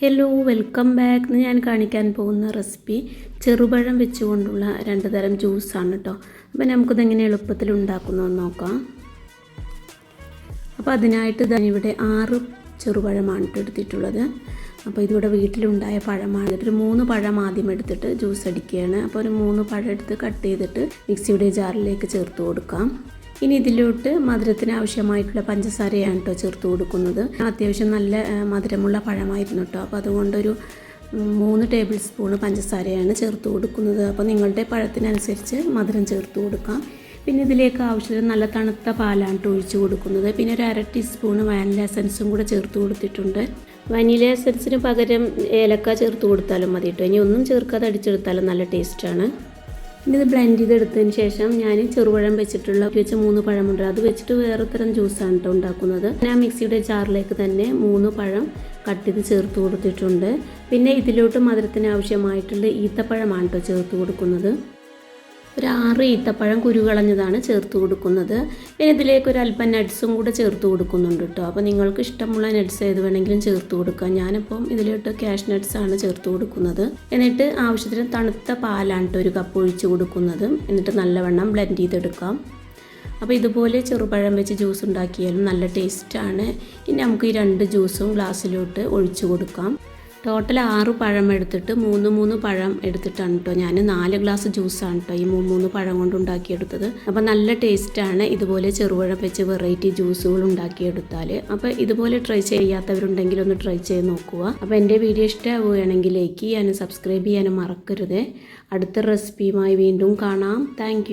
Hello welcome back എന്ന് ഞാൻ കാണിക്കാൻ പോകുന്ന റെസിപ്പി ചെറുപഴം വെച്ചുകൊണ്ടുള്ള രണ്ട് തരം ജ്യൂസാണ് കേട്ടോ അപ്പോൾ നമുക്കിതെങ്ങനെ എളുപ്പത്തിൽ ഉണ്ടാക്കുന്നതെന്ന് നോക്കാം. അപ്പോൾ അതിനായിട്ട് ഇവിടെ ആറ് ചെറുപഴമാണ് എടുത്തിട്ടുള്ളത്. അപ്പോൾ ഇതിവിടെ വീട്ടിലുണ്ടായ പഴമാണ്. ഒരു മൂന്ന് പഴം ആദ്യം എടുത്തിട്ട് ജ്യൂസ് അടിക്കുകയാണ്. അപ്പോൾ ഒരു മൂന്ന് പഴം എടുത്ത് കട്ട് ചെയ്തിട്ട് മിക്സിയുടെ ജാറിലേക്ക് ചേർത്ത് കൊടുക്കാം. ഇനി ഇതിലോട്ട് മധുരത്തിന് ആവശ്യമായിട്ടുള്ള പഞ്ചസാരയാണ് കേട്ടോ ചേർത്ത് കൊടുക്കുന്നത്. അത്യാവശ്യം നല്ല മധുരമുള്ള പഴമായിരുന്നു കേട്ടോ അപ്പോൾ അതുകൊണ്ടൊരു മൂന്ന് ടേബിൾ സ്പൂണ് പഞ്ചസാരയാണ് ചേർത്ത് കൊടുക്കുന്നത്. അപ്പോൾ നിങ്ങളുടെ പഴത്തിനനുസരിച്ച് മധുരം ചേർത്ത് കൊടുക്കാം. പിന്നെ ഇതിലേക്ക് ആവശ്യത്തിന് നല്ല തണുത്ത പാലാണ് ഒഴിച്ച് കൊടുക്കുന്നത്. പിന്നെ ഒരു അര ടീസ്പൂണ് വാനില എസൻസും കൂടെ ചേർത്ത് കൊടുത്തിട്ടുണ്ട്. വനില എസൻസിന് പകരം ഏലക്ക ചേർത്ത് കൊടുത്താലും മതി കേട്ടോ ഇനി ഒന്നും ചേർക്കാതെ അടിച്ചെടുത്താലും നല്ല ടേസ്റ്റാണ് ഇനി ഇത് ബ്ലെൻഡ് ചെയ്തെടുത്തതിന് ശേഷം ഞാൻ ചെറുപഴം വെച്ചിട്ടുള്ള വെച്ച മൂന്ന് പഴമുണ്ട്. അത് വെച്ചിട്ട് വേറെ തരം ജ്യൂസാണ് കേട്ടോ ഉണ്ടാക്കുന്നത്. ഞാൻ മിക്സിയുടെ ജാറിലേക്ക് തന്നെ മൂന്ന് പഴം കട്ട് ചെയ്ത് ചേർത്ത് കൊടുത്തിട്ടുണ്ട്. പിന്നെ ഇതിലോട്ട് മധുരത്തിന് ആവശ്യമായിട്ടുള്ള ഈത്തപ്പഴമാണ് കേട്ടോ ചേർത്ത് കൊടുക്കുന്നത്. ഒരു ആറ് ഈത്തപ്പഴം കുരുകളഞ്ഞതാണ് ചേർത്ത് കൊടുക്കുന്നത്. പിന്നെ ഇതിലേക്ക് ഒരു അല്പം നട്ട്സും കൂടെ ചേർത്ത് കൊടുക്കുന്നുണ്ട് കേട്ടോ. അപ്പോൾ നിങ്ങൾക്ക് ഇഷ്ടമുള്ള നട്ട്സ് ഏത് വേണമെങ്കിലും ചേർത്ത് കൊടുക്കാം. ഞാനിപ്പം ഇതിലോട്ട് ക്യാഷ് നട്ട്സ് ആണ് ചേർത്ത് കൊടുക്കുന്നത്. എന്നിട്ട് ആവശ്യത്തിന് തണുത്ത പാലാണ് കേട്ടോ ഒരു കപ്പ് ഒഴിച്ച് കൊടുക്കുന്നത്. എന്നിട്ട് നല്ലവണ്ണം ബ്ലെൻഡ് ചെയ്തെടുക്കാം. അപ്പോൾ ഇതുപോലെ ചെറുപഴം വെച്ച് ജ്യൂസ് ഉണ്ടാക്കിയാലും നല്ല ടേസ്റ്റാണ് ഇനി നമുക്ക് ഈ രണ്ട് ജ്യൂസും ഗ്ലാസ്സിലോട്ട് ഒഴിച്ചു കൊടുക്കാം. ടോട്ടൽ ആറ് പഴം എടുത്തിട്ട് മൂന്ന് മൂന്ന് പഴം എടുത്തിട്ടാണ് കേട്ടോ ഞാൻ നാല് ഗ്ലാസ് ജ്യൂസാണ് കേട്ടോ ഈ മൂന്ന് മൂന്ന് പഴം കൊണ്ട് ഉണ്ടാക്കിയെടുത്തത്. അപ്പോൾ നല്ല ടേസ്റ്റാണ് ഇതുപോലെ ചെറുപഴം വെച്ച് വെറൈറ്റി ജ്യൂസുകൾ ഉണ്ടാക്കിയെടുത്താൽ അപ്പോൾ ഇതുപോലെ ട്രൈ ചെയ്യാത്തവരുണ്ടെങ്കിൽ ഒന്ന് ട്രൈ ചെയ്ത് നോക്കുക. അപ്പോൾ എന്റെ വീഡിയോ ഇഷ്ടമാവുകയാണെങ്കിൽ ലൈക്ക് ചെയ്യാനും സബ്സ്ക്രൈബ് ചെയ്യാനും മറക്കരുത്. അടുത്ത റെസിപ്പിയുമായി വീണ്ടും കാണാം. താങ്ക്